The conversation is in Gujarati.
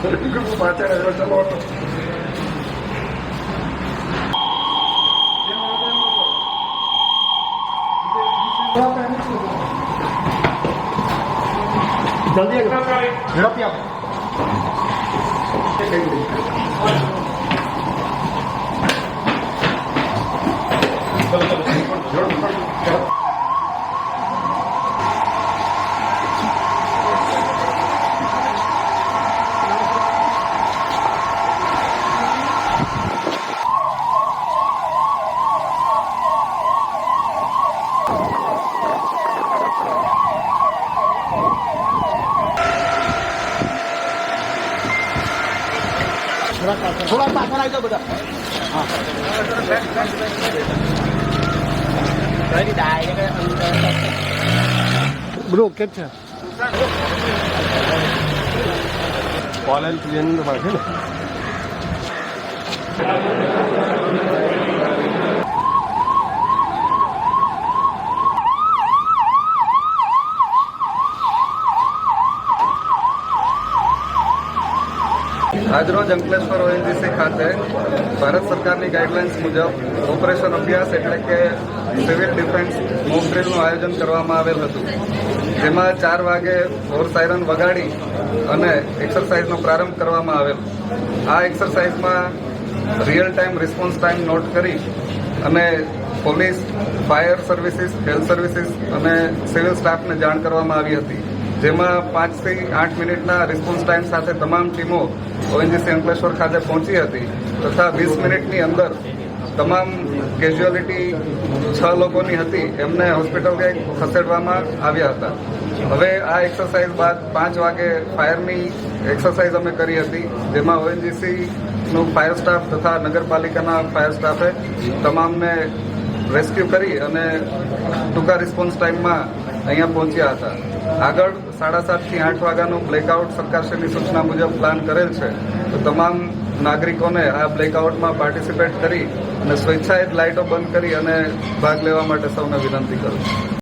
그리고 맞아요. 이거 जल्दी आप થોડા પાછળ આવી જાઓ બધા બધું ઓકે છે કોલેજ ક્લિયર ને. આજરોજ અંકલેશ્વર ઓએનજીસી ખાતે ભારત સરકારની ગાઈડલાઇન્સ મુજબ ઓપરેશન અભ્યાસ એટલે કે સિવિલ ડિફેન્સ મોક આયોજન કરવામાં આવેલ હતું. જેમાં ચાર વાગે ફોર સાયરન વગાડી અને એક્સરસાઇઝનો પ્રારંભ કરવામાં આવેલ. આ એક્સરસાઇઝમાં real time response time note કરી અને police fire services health services અને સિવિલ સ્ટાફને જાણ કરવામાં આવી હતી. જેમાં પાંચથી આઠ મિનિટના રિસ્પોન્સ ટાઈમ સાથે તમામ ટીમો ઓએનજીસી અંકલેશ્વર ખાતે પહોંચી હતી તથા વીસ મિનિટની અંદર તમામ કેઝ્યુઅલિટી છ લોકોની હતી એમને હોસ્પિટલ ખસેડવામાં આવ્યા હતા. હવે આ એક્સરસાઇઝ બાદ પાંચ વાગે ફાયરની એક્સરસાઇઝ અમે કરી હતી, જેમાં ઓએનજીસીનું ફાયર સ્ટાફ તથા નગરપાલિકાના ફાયર સ્ટાફે તમામને રેસ્ક્યુ કરી અને ટૂંકા રિસ્પોન્સ ટાઈમમાં અહીંયા પહોંચ્યા હતા. આગળ સાડા સાતથી આઠ વાગ્યાનું બ્લેકઆઉટ સરકારશ્રીની સૂચના મુજબ પ્લાન કરેલ છે. તો તમામ નાગરિકોને આ બ્લેકઆઉટમાં પાર્ટિસિપેટ કરી અને સ્વેચ્છાએ લાઇટો બંધ કરી અને ભાગ લેવા માટે સૌને વિનંતી કરું છું.